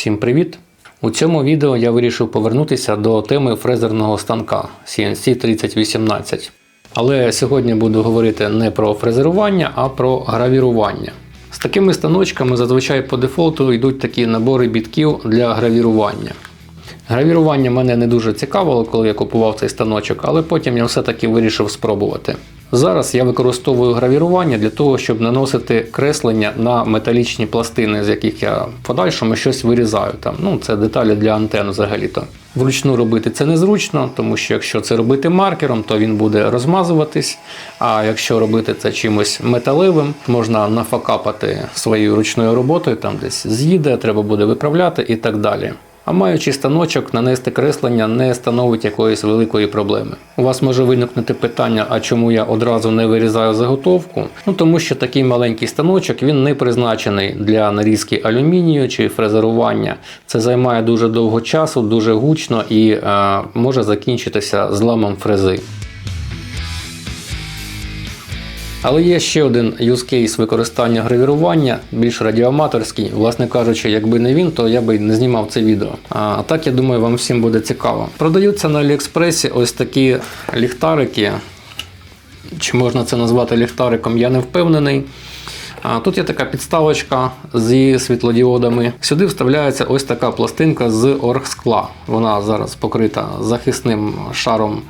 Всім привіт! У цьому відео я вирішив повернутися до теми фрезерного станка CNC 3018. Але сьогодні буду говорити не про фрезерування, а про гравірування. З такими станочками зазвичай по дефолту йдуть такі набори бітків для гравірування. Гравірування мене не дуже цікавило, коли я купував цей станочок, але потім я все-таки вирішив спробувати. Зараз я використовую гравірування для того, щоб наносити креслення на металічні пластини, з яких я в подальшому щось вирізаю. Там, ну, це деталі для антен взагалі-то. Вручну робити це незручно, тому що якщо це робити маркером, то він буде розмазуватись. А якщо робити це чимось металевим, можна нафакапати своєю ручною роботою, там десь з'їде, треба буде виправляти і так далі. А маючи станочок, нанести креслення не становить якоїсь великої проблеми. У вас може виникнути питання, а чому я одразу не вирізаю заготовку? Ну тому що такий маленький станочок він не призначений для нарізки алюмінію чи фрезерування. Це займає дуже довго часу, дуже гучно і е, може закінчитися зламом фрези. Але є ще один use використання гравірування, більш радіоаматорський. Власне кажучи, якби не він, то я би не знімав це відео. А так я думаю, вам всім буде цікаво. Продаються на Аліекспресі ось такі ліхтарики. Чи можна це назвати ліхтариком, я не впевнений. А Тут є така підставочка зі світлодіодами. Сюди вставляється ось така пластинка з оргскла. Вона зараз покрита захисним шаром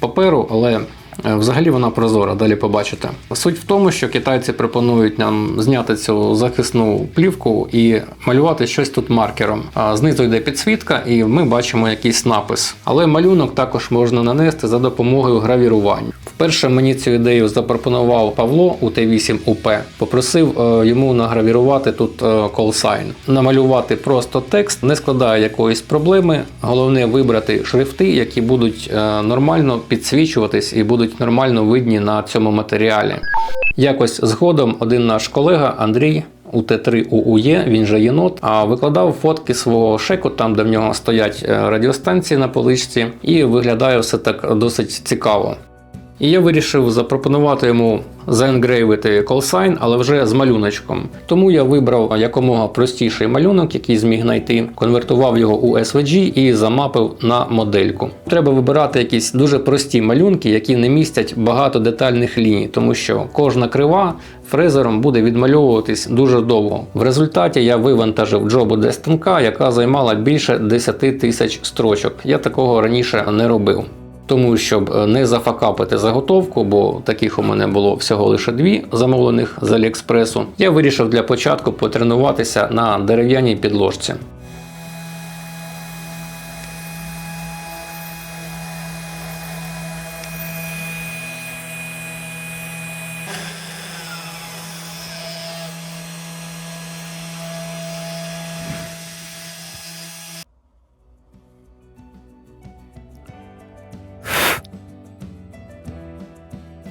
паперу, але Взагалі вона прозора, далі побачите. Суть в тому, що китайці пропонують нам зняти цю захисну плівку і малювати щось тут маркером. Знизу йде підсвітка, і ми бачимо якийсь напис. Але малюнок також можна нанести за допомогою гравірування. Вперше мені цю ідею запропонував Павло у Т8 УП. Попросив е, йому награвірувати тут е. Намалювати просто текст не складає якоїсь проблеми. Головне вибрати шрифти, які будуть е, нормально підсвічуватись і будуть нормально видні на цьому матеріалі. Якось згодом один наш колега Андрій. У Т3 УУЄ, він же єнот, а викладав фотки свого шеку, там де в нього стоять радіостанції на поличці, і виглядає все так досить цікаво. І я вирішив запропонувати йому заенгрейвити колсайн, але вже з малюночком. Тому я вибрав якомога простіший малюнок, який зміг знайти, конвертував його у SVG і замапив на модельку. Треба вибирати якісь дуже прості малюнки, які не містять багато детальних ліній, тому що кожна крива фрезером буде відмальовуватись дуже довго. В результаті я вивантажив джобу для станка, яка займала більше 10 тисяч строчок. Я такого раніше не робив. Тому щоб е, не зафакапити заготовку, бо таких у мене було всього лише дві замовлених з Аліекспресу, я вирішив для початку потренуватися на дерев'яній підложці.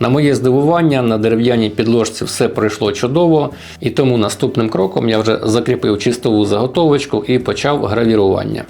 На моє здивування, на дерев'яній підложці все пройшло чудово, і тому наступним кроком я вже закріпив чистову заготовочку і почав гравірування.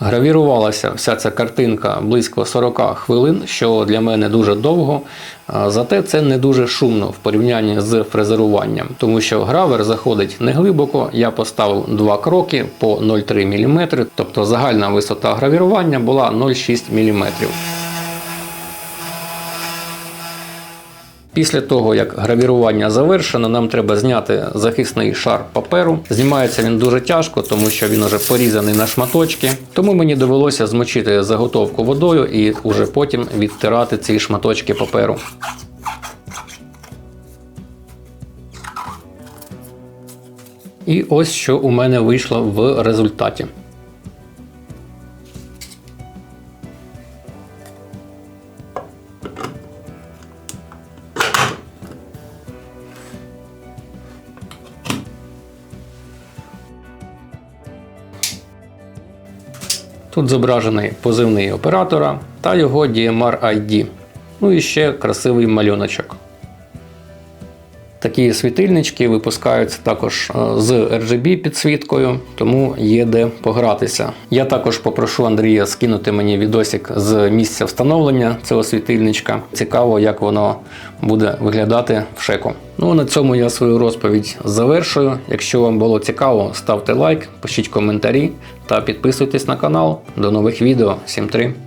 Гравірувалася вся ця картинка близько 40 хвилин, що для мене дуже довго. Зате це не дуже шумно в порівнянні з фрезеруванням, тому що гравер заходить не глибоко. Я поставив два кроки по 0,3 мм, тобто загальна висота гравірування була 0,6 мм. Після того, як гравірування завершено, нам треба зняти захисний шар паперу. Знімається він дуже тяжко, тому що він уже порізаний на шматочки. Тому мені довелося змочити заготовку водою і уже потім відтирати ці шматочки паперу. І ось що у мене вийшло в результаті. Тут зображений позивний оператора та його DMR ID. Ну і ще красивий малюночок. Такі світильнички випускаються також е, з RGB підсвіткою, тому є де погратися. Я також попрошу Андрія скинути мені відосик з місця встановлення цього світильничка. Цікаво, як воно буде виглядати в шеку. Ну на цьому я свою розповідь завершую. Якщо вам було цікаво, ставте лайк, пишіть коментарі та підписуйтесь на канал. До нових відео. Всім три!